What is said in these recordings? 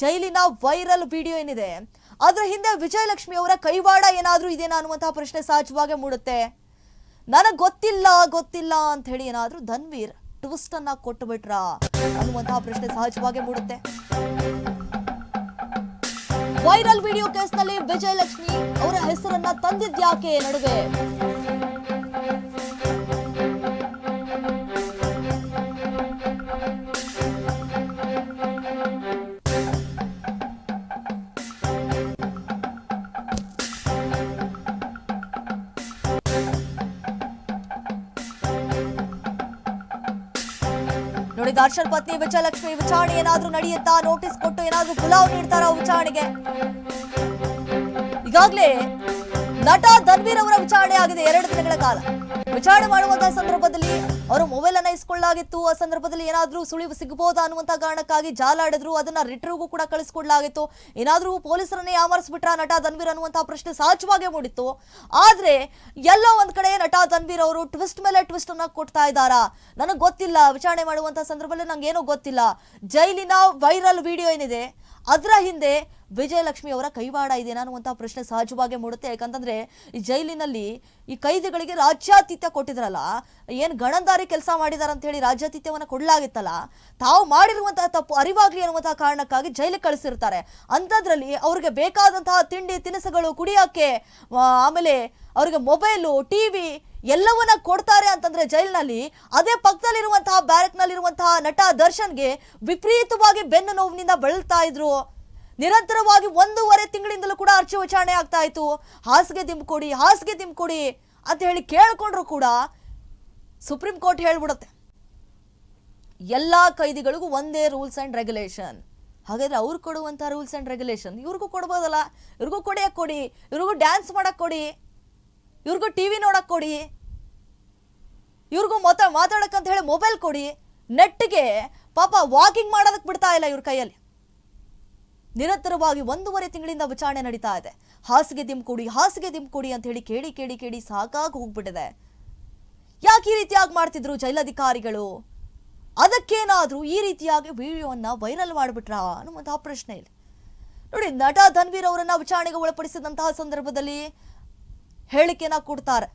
ಜೈಲಿನ viral video ಏನಿದೆ? ಅದರ ಹಿಂದೆ ವಿಜಯಲಕ್ಷ್ಮಿ ಅವರ ಕೈವಾಡ ಏನಾದರೂ ಇದೇನಾ ಅನ್ನುವಂತಹ ಪ್ರಶ್ನೆ ಸಹಜವಾಗಿ ಮೂಡುತ್ತೆ. ನನಗೆ ಗೊತ್ತಿಲ್ಲ ಗೊತ್ತಿಲ್ಲ ಅಂತ ಹೇಳಿ ಏನಾದರೂ ಧನ್ವೀರ್ ಟ್ವಿಸ್ಟ್ ಅನ್ನ ಕೊಟ್ಟು ಬಿಟ್ರ ಅನ್ನುವಂತಹ ಪ್ರಶ್ನೆ ಸಹಜವಾಗಿ ಮೂಡುತ್ತೆ. ವೈರಲ್ ವಿಡಿಯೋ ಕೇಸ್ನಲ್ಲಿ ವಿಜಯಲಕ್ಷ್ಮಿ ಅವರ ಹೆಸರನ್ನ ತಂದಿದ್ಯಾಕೆ ನಡುವೆ? ನೋಡಿ ದರ್ಶನ್ ಪತ್ನಿ ವಿಜಯಲಕ್ಷ್ಮಿ ವಿಚಾರಣೆ ಏನಾದ್ರೂ ನಡೆಯುತ್ತಾ? ನೋಟಿಸ್ ಕೊಟ್ಟು ಏನಾದ್ರೂ ಪುಲಾವ್ ನೀಡ್ತಾರ ವಿಚಾರಣೆಗೆ? ಈಗಾಗಲೇ ನಟ ಧನ್ವೀರ್ ಅವರ ವಿಚಾರಣೆ ಆಗಿದೆ ಎರಡು ದಿನಗಳ ಕಾಲ. ವಿಚಾರಣೆ ಮಾಡುವಂತಹ ಸಂದರ್ಭದಲ್ಲಿ ಅವರು ಮೊಬೈಲ್ ಅನ್ನ ಇಸ್ಕೊಳ್ಳಲಾಗಿತ್ತು. ಆ ಸಂದರ್ಭದಲ್ಲಿ ಏನಾದ್ರೂ ಸುಳಿವು ಸಿಗಬಹುದಾ ಅನ್ನುವಂತ ಕಾರಣಕ್ಕಾಗಿ ಜಾಲಾಡಿದ್ರು ಅದನ್ನ ರಿಟರ್ಗೂ ಕೂಡ ಕಳಿಸ್ಕೊಡ್ಲಾಗಿತ್ತು. ಏನಾದ್ರೂ ಪೊಲೀಸರನ್ನೇ ಯಾಮರ್ಸ್ಬಿಟ್ರ ನಟ ಧನ್ವೀರ್ ಅನ್ನುವಂತಹ ಪ್ರಶ್ನೆ ಸಹಜವಾಗಿ ಮೂಡಿತ್ತು. ಆದ್ರೆ ಎಲ್ಲೋ ಒಂದ್ ಕಡೆ ನಟ ಧನ್ವೀರ್ ಅವರು ಟ್ವಿಸ್ಟ್ ಮೇಲೆ ಟ್ವಿಸ್ಟ್ ಅನ್ನ ಕೊಡ್ತಾ ಇದ್ದಾರಾ? ನನಗೆ ಗೊತ್ತಿಲ್ಲ. ವಿಚಾರಣೆ ಮಾಡುವಂತ ಸಂದರ್ಭದಲ್ಲಿ ನಂಗೆ ಏನೋ ಗೊತ್ತಿಲ್ಲ. ಜೈಲಿನ ವೈರಲ್ ವಿಡಿಯೋ ಏನಿದೆ? ಅದರ ಹಿಂದೆ ವಿಜಯಲಕ್ಷ್ಮಿ ಅವರ ಕೈವಾಡ ಇದೆಯಾ ಅನ್ನುವಂತಹ ಪ್ರಶ್ನೆ ಸಹಜವಾಗಿ ಮೂಡುತ್ತೆ. ಯಾಕಂತಂದ್ರೆ ಈ ಜೈಲಿನಲ್ಲಿ ಈ ಕೈದಿಗಳಿಗೆ ರಾಜ್ಯಾತಿಥ್ಯ ಕೊಟ್ಟಿದ್ರಲ್ಲ, ಏನು ಗಣಂದಾರಿ ಕೆಲಸ ಮಾಡಿದಾರ ಅಂತ ಹೇಳಿ ರಾಜ್ಯಾತಿಥ್ಯವನ್ನು ಕೊಡಲಾಗಿತ್ತಲ್ಲ, ತಾವು ಮಾಡಿರುವಂತಹ ತಪ್ಪು ಅರಿವಾಗ್ಲಿ ಅನ್ನುವಂತಹ ಕಾರಣಕ್ಕಾಗಿ ಜೈಲಿಗೆ ಕಳಿಸಿರ್ತಾರೆ. ಅಂಥದ್ರಲ್ಲಿ ಅವ್ರಿಗೆ ಬೇಕಾದಂತಹ ತಿಂಡಿ ತಿನಿಸುಗಳು ಕುಡಿಯೋಕ್ಕೆ ಆಮೇಲೆ ಅವ್ರಿಗೆ ಮೊಬೈಲು, ಟಿವಿ ಎಲ್ಲವನ್ನ ಕೊಡ್ತಾರೆ ಅಂತಂದ್ರೆ ಜೈಲಿನಲ್ಲಿ, ಅದೇ ಪಕ್ಕದಲ್ಲಿರುವಂತಹ ಬ್ಯಾರಕ್ನಲ್ಲಿರುವಂತಹ ನಟ ದರ್ಶನ್ಗೆ ವಿಪರೀತವಾಗಿ ಬೆನ್ನು ನೋವಿನಿಂದ ಬಳಲ್ತಾ ಇದ್ರು. ನಿರಂತರವಾಗಿ ಒಂದೂವರೆ ತಿಂಗಳಿಂದಲೂ ಕೂಡ ಅರ್ಜಿ ವಿಚಾರಣೆ ಆಗ್ತಾ ಇತ್ತು. ಹಾಸಿಗೆ ಕೊಡಿ ಹಾಸಿಗೆ ಕೊಡಿ ಅಂತ ಹೇಳಿ ಕೇಳ್ಕೊಂಡ್ರು ಕೂಡ ಸುಪ್ರೀಂ ಕೋರ್ಟ್ ಹೇಳ್ಬಿಡುತ್ತೆ. ಎಲ್ಲ ಕೈದಿಗಳಿಗೂ ಒಂದೇ ರೂಲ್ಸ್ ಅಂಡ್ ರೆಗ್ಯುಲೇಷನ್. ಹಾಗಾದ್ರೆ ಅವ್ರು ಕೊಡುವಂಥ ರೂಲ್ಸ್ ಅಂಡ್ ರೆಗ್ಯುಲೇಷನ್ ಇವ್ರಿಗೂ ಕೊಡ್ಬೋದಲ್ಲ? ಇವ್ರಿಗೂ ಕೊಡಿಯಕ್ಕೆ ಕೊಡಿ, ಇವ್ರಿಗೂ ಡ್ಯಾನ್ಸ್ ಮಾಡಕ್ ಕೊಡಿ. ಇವ್ರಿಗೂ ಟಿವಿ ನೋಡಕ್ಕೆ ಕೊಡಿ. ಇವ್ರಿಗೂ ಮಾತಾ, ಮಾತಾಡಕ್ಕಂತ ಹೇಳಿ ಮೊಬೈಲ್ ಕೊಡಿ. ನೆಟ್ಗೆ ಪಾಪ ವಾಕಿಂಗ್ ಮಾಡೋದಕ್ಕೆ ಬಿಡ್ತಾ ಇಲ್ಲ ಇವ್ರ ಕೈಯಲ್ಲಿ. ನಿರಂತರವಾಗಿ ಒಂದೂವರೆ ತಿಂಗಳಿಂದ ವಿಚಾರಣೆ ನಡೀತಾ ಇದೆ. ಹಾಸಿಗೆ ದಿಮ್ ಕೊಡಿ, ಹಾಸಿಗೆ ದಿಮ್ ಕೊಡಿ ಅಂತ ಹೇಳಿ ಕೇಳಿ ಕೇಳಿ ಕೇಳಿ ಸಾಕಾಗಿ ಹೋಗ್ಬಿಟ್ಟಿದೆ. ಯಾಕೆ ಈ ರೀತಿಯಾಗಿ ಮಾಡ್ತಿದ್ರು ಜೈಲಧಿಕಾರಿಗಳು? ಅದಕ್ಕೇನಾದರೂ ಈ ರೀತಿಯಾಗಿ ವಿಡಿಯೋವನ್ನು ವೈರಲ್ ಮಾಡಿಬಿಟ್ರಾ ಅನ್ನುವಂತಹ ಪ್ರಶ್ನೆ ಇದೆ ನೋಡಿ, ನಟ ಧನ್ವೀರ್ ಅವರನ್ನು ವಿಚಾರಣೆಗೆ ಒಳಪಡಿಸಿದಂತಹ ಸಂದರ್ಭದಲ್ಲಿ ಹೇಳಿಕೆನ ಕೊಡ್ತಾರೆ.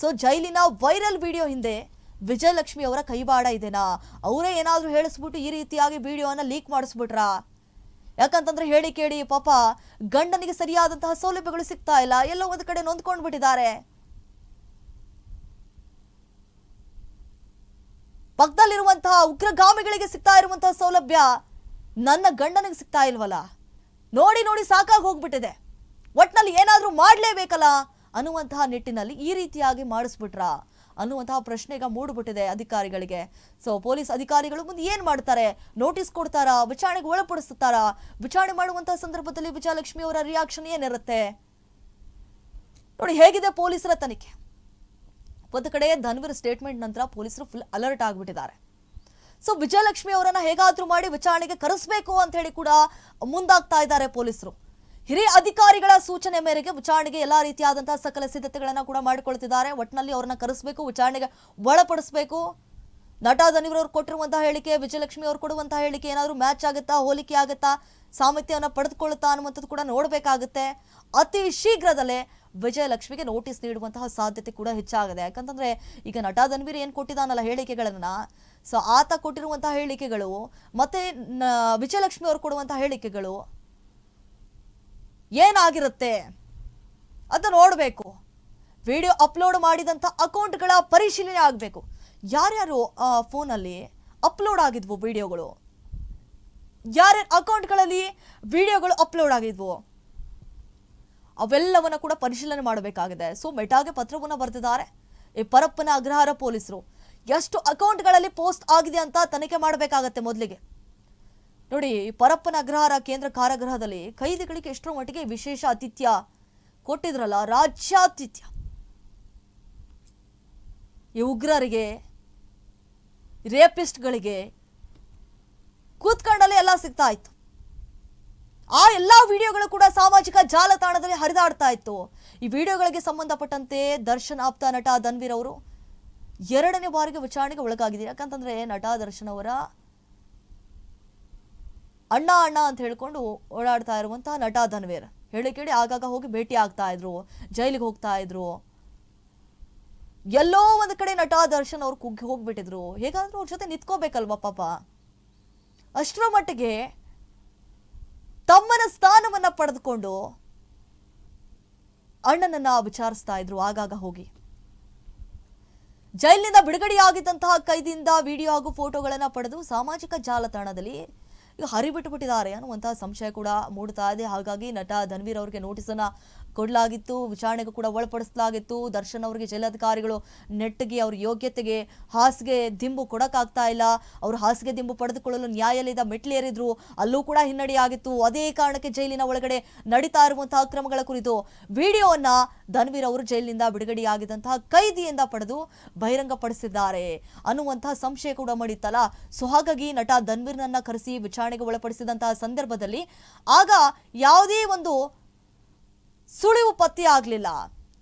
ಸೊ ಜೈಲಿನ ವೈರಲ್ ವಿಡಿಯೋ ಹಿಂದೆ ವಿಜಯಲಕ್ಷ್ಮಿ ಅವರ ಕೈವಾಡ ಇದೆನಾ? ಅವರೇ ಏನಾದರೂ ಹೇಳಿಸ್ಬಿಟ್ಟು ಈ ರೀತಿಯಾಗಿ ವಿಡಿಯೋನ ಲೀಕ್ ಮಾಡಿಸ್ಬಿಟ್ರಾ? ಯಾಕಂತಂದ್ರೆ ಹೇಳಿ ಕೇಳಿ, ಪಾಪ ಗಂಡನಿಗೆ ಸರಿಯಾದಂತಹ ಸೌಲಭ್ಯಗಳು ಸಿಗ್ತಾ ಇಲ್ಲ. ಎಲ್ಲೋ ಒಂದು ಕಡೆ ನೊಂದ್ಕೊಂಡು ಬಿಟ್ಟಿದ್ದಾರೆ ಪಕ್ಕದಲ್ಲಿರುವಂತಹ ಉಗ್ರಗಾಮಿಗಳಿಗೆ ಸಿಗ್ತಾ ಇರುವಂತಹ ಸೌಲಭ್ಯ ನನ್ನ ಗಂಡನಿಗೆ ಸಿಗ್ತಾ ಇಲ್ವಲ್ಲ? ನೋಡಿ ನೋಡಿ ಸಾಕಾಗಿ ಹೋಗ್ಬಿಟ್ಟಿದೆ. ಒಟ್ನಲ್ಲಿ ಏನಾದರೂ ಮಾಡ್ಲೇಬೇಕಲ್ಲ? ಅನ್ನುವಂತಹ ನಿಟ್ಟಿನಲ್ಲಿ ಈ ರೀತಿಯಾಗಿ ಮಾಡಿಸ್ಬಿಟ್ರಾ? ಅನ್ನುವಂತಹ ಪ್ರಶ್ನೆಗ ಮೂಡ್ಬಿಟ್ಟಿದೆ ಅಧಿಕಾರಿಗಳಿಗೆ. ಸೊ ಪೊಲೀಸ್ ಅಧಿಕಾರಿಗಳು ಮುಂದೆ ಏನು ಮಾಡ್ತಾರೆ? ನೋಟಿಸ್ ಕೊಡ್ತಾರಾ? ವಿಚಾರಣೆಗೆ ಒಳಪಡಿಸ್ತಾರಾ? ವಿಚಾರಣೆ ಮಾಡುವಂತಹ ಸಂದರ್ಭದಲ್ಲಿ ವಿಜಯಲಕ್ಷ್ಮಿ ಅವರ ರಿಯಾಕ್ಷನ್ ಏನಿರುತ್ತೆ? ನೋಡಿ, ಹೇಗಿದೆ ಪೊಲೀಸರ ತನಿಖೆ? ಒಂದು ಕಡೆ ಧನ್ವೀರ್ ಸ್ಟೇಟ್ಮೆಂಟ್ ನಂತರ ಪೊಲೀಸರು ಫುಲ್ ಅಲರ್ಟ್ ಆಗಿಬಿಟ್ಟಿದ್ದಾರೆ. ಸೊ ವಿಜಯಲಕ್ಷ್ಮಿ ಅವರನ್ನ ಹೇಗಾದ್ರೂ ಮಾಡಿ ವಿಚಾರಣೆಗೆ ಕರೆಸಬೇಕು ಅಂತ ಹೇಳಿ ಕೂಡ ಮುಂದಾಗ್ತಾ ಇದ್ದಾರೆ ಪೊಲೀಸರು. ಹಿರಿಯ ಅಧಿಕಾರಿಗಳ ಸೂಚನೆ ಮೇರೆಗೆ ವಿಚಾರಣೆಗೆ ಎಲ್ಲಾ ರೀತಿಯಾದಂತಹ ಸಕಲ ಸಿದ್ಧತೆಗಳನ್ನ ಕೂಡ ಮಾಡಿಕೊಳ್ತಿದ್ದಾರೆ. ಒಟ್ಟಿನಲ್ಲಿ ಅವ್ರನ್ನ ಕರೆಸಬೇಕು, ವಿಚಾರಣೆಗೆ ಒಳಪಡಿಸಬೇಕು. ನಟ ಅವ್ರು ಕೊಟ್ಟಿರುವಂತಹ ಹೇಳಿಕೆ, ವಿಜಯಲಕ್ಷ್ಮಿ ಅವ್ರು ಕೊಡುವಂತಹ ಹೇಳಿಕೆ ಏನಾದರೂ ಮ್ಯಾಚ್ ಆಗುತ್ತಾ, ಹೋಲಿಕೆ ಆಗುತ್ತಾ ಸಾಮರ್ಥ್ಯವನ್ನು ಪಡೆದುಕೊಳ್ಳುತ್ತಾ ಅನ್ನುವಂಥದ್ದು ಕೂಡ ನೋಡಬೇಕಾಗುತ್ತೆ. ಅತಿ ಶೀಘ್ರದಲ್ಲೇ ವಿಜಯಲಕ್ಷ್ಮಿಗೆ ನೋಟಿಸ್ ನೀಡುವಂತಹ ಸಾಧ್ಯತೆ ಕೂಡ ಹೆಚ್ಚಾಗಿದೆ. ಯಾಕಂತಂದ್ರೆ ಈಗ ನಟ ಧನ್ವೀರ್ ಏನು ಕೊಟ್ಟಿದ್ದಾನಲ್ಲ ಹೇಳಿಕೆಗಳನ್ನ ಸೊ ಆತ ಕೊಟ್ಟಿರುವಂತಹ ಹೇಳಿಕೆಗಳು, ಮತ್ತೆ ವಿಜಯಲಕ್ಷ್ಮಿ ಅವರು ಕೊಡುವಂತಹ ಹೇಳಿಕೆಗಳು ಏನಾಗಿರುತ್ತೆ? ಅಂತ ನೋಡಬೇಕು. ವಿಡಿಯೋ ಅಪ್ಲೋಡ್ ಮಾಡಿದಂಥ ಅಕೌಂಟ್ಗಳ ಪರಿಶೀಲನೆ ಆಗಬೇಕು. ಯಾರ್ಯಾರು ಫೋನಲ್ಲಿ ಅಪ್ಲೋಡ್ ಆಗಿದ್ವು ವಿಡಿಯೋಗಳು? ಯಾರ್ಯಾರ ಅಕೌಂಟ್ಗಳಲ್ಲಿ ವಿಡಿಯೋಗಳು ಅಪ್ಲೋಡ್ ಆಗಿದ್ವು? ಅವೆಲ್ಲವನ್ನ ಕೂಡ ಪರಿಶೀಲನೆ ಮಾಡಬೇಕಾಗಿದೆ. ಸೊ, ಮೆಟಾಗೆ ಪತ್ರವನ್ನು ಬರೆದಿದ್ದಾರೆ. ಈ ಪರಪ್ಪನ ಅಗ್ರಹಾರ ಪೊಲೀಸರು. ಎಷ್ಟು ಅಕೌಂಟ್ಗಳಲ್ಲಿ ಪೋಸ್ಟ್ ಆಗಿದೆ ಅಂತ ತನಿಖೆ ಮಾಡಬೇಕಾಗತ್ತೆ ಮೊದಲಿಗೆ. ನೋಡಿ, ಪರಪ್ಪನ ಅಗ್ರಹಾರ ಕೇಂದ್ರ ಕಾರಾಗೃಹದಲ್ಲಿ ಕೈದಿಗಳಿಗೆ ಎಷ್ಟರ ಮಟ್ಟಿಗೆ ವಿಶೇಷ ಆತಿಥ್ಯ ಕೊಟ್ಟಿದ್ರಲ್ಲ, ರಾಜ್ಯಾತಿಥ್ಯ. ಈ ಉಗ್ರರಿಗೆ, ರೇಪಿಸ್ಟ್ಗಳಿಗೆ ಕೂತ್ಕೊಂಡಲ್ಲಿ ಎಲ್ಲ ಸಿಗ್ತಾ ಇತ್ತು. ಆ ಎಲ್ಲ ವಿಡಿಯೋಗಳು ಕೂಡ ಸಾಮಾಜಿಕ ಜಾಲತಾಣದಲ್ಲಿ ಹರಿದಾಡ್ತಾ ಇತ್ತು. ಈ ವಿಡಿಯೋಗಳಿಗೆ ಸಂಬಂಧಪಟ್ಟಂತೆ ದರ್ಶನ್ ಆಪ್ತ ನಟ ಧನ್ವೀರ್ ಅವರು ಎರಡನೇ ಬಾರಿಗೆ ವಿಚಾರಣೆಗೆ ಒಳಗಾಗಿದೆ ಯಾಕಂತಂದ್ರೆ ನಟ ದರ್ಶನ್ ಅವರ ಅಣ್ಣ ಅಣ್ಣ ಅಂತ ಹೇಳ್ಕೊಂಡು ಓಡಾಡ್ತಾ ಇರುವಂತಹ ನಟ ಧನ್ವೀರ್. ಹೇಳಿ ಕೇಳಿ ಆಗಾಗ ಹೋಗಿ ಭೇಟಿ ಆಗ್ತಾ ಇದ್ರು, ಜೈಲಿಗೆ ಹೋಗ್ತಾ ಇದ್ರು. ಎಲ್ಲೋ ಒಂದು ಕಡೆ ನಟ ದರ್ಶನ್ ಅವ್ರು ಕುಗ್ಗಿ ಹೋಗ್ಬಿಟ್ಟಿದ್ರು. ಹೇಗಾದ್ರೂ ಅವ್ರ ಜೊತೆ ನಿಂತ್ಕೋಬೇಕಲ್ವ ಪಾಪ? ಅಷ್ಟರ ಮಟ್ಟಿಗೆ ತಮ್ಮನ ಸ್ಥಾನವನ್ನ ಪಡೆದುಕೊಂಡು ಅಣ್ಣನನ್ನ ವಿಚಾರಿಸ್ತಾ ಇದ್ರು ಆಗಾಗ ಹೋಗಿ. ಜೈಲಿನಿಂದ ಬಿಡುಗಡೆಯಾಗಿದ್ದಂತಹ ಕೈದಿಯಿಂದ ವಿಡಿಯೋ ಹಾಗೂ ಫೋಟೋಗಳನ್ನ ಪಡೆದು ಸಾಮಾಜಿಕ ಜಾಲತಾಣದಲ್ಲಿ ಈಗ ಹರಿಬಿಟ್ಟು ಬಿಟ್ಟಿದ್ದಾರೆ ಅನ್ನುವಂತಹ ಸಂಶಯ ಕೂಡ ಮೂಡ್ತಾ ಇದೆ. ಹಾಗಾಗಿ ನಟ ಧನ್ವೀರ್ ಅವರಿಗೆ ನೋಟಿಸ್ ಅನ್ನ ಕೊಡಲಾಗಿತ್ತು, ವಿಚಾರಣೆಗೂ ಕೂಡ ಒಳಪಡಿಸಲಾಗಿತ್ತು. ದರ್ಶನ್ ಅವರಿಗೆ ಜಿಲ್ಲಾಧಿಕಾರಿಗಳು ನೆಟ್ಟಿಗೆ ಅವ್ರ ಯೋಗ್ಯತೆಗೆ ಹಾಸಿಗೆ ದಿಂಬು ಕೊಡಕ್ಕಾಗ್ತಾ ಇಲ್ಲ. ಅವರು ಹಾಸಿಗೆ ದಿಂಬು ಪಡೆದುಕೊಳ್ಳಲು ನ್ಯಾಯಾಲಯದ ಮೆಟ್ಲೇರಿದ್ರು ಅಲ್ಲೂ ಕೂಡ ಹಿನ್ನಡೆಯಾಗಿತ್ತು. ಅದೇ ಕಾರಣಕ್ಕೆ ಜೈಲಿನ ಒಳಗಡೆ ನಡೀತಾ ಇರುವಂತಹ ಕ್ರಮಗಳ ಕುರಿತು ವಿಡಿಯೋವನ್ನ ಧನ್ವೀರ್ ಅವರು ಜೈಲಿನಿಂದ ಬಿಡುಗಡೆಯಾಗಿದ್ದಂತಹ ಕೈದಿಯಿಂದ ಪಡೆದು ಬಹಿರಂಗಪಡಿಸಿದ್ದಾರೆ. ಅನ್ನುವಂತಹ ಸಂಶಯ ಕೂಡ ಮಾಡಿತ್ತಲ್ಲ ಸೊ ಹಾಗಾಗಿ ನಟ ಧನ್ವೀರ್ನನ್ನ ಕರೆಸಿ ವಿಚಾರಣೆಗೆ ಒಳಪಡಿಸಿದಂತಹ ಸಂದರ್ಭದಲ್ಲಿ ಆಗ ಯಾವುದೇ ಒಂದು ಸುಳಿವು ಪತ್ತೆ ಆಗಲಿಲ್ಲ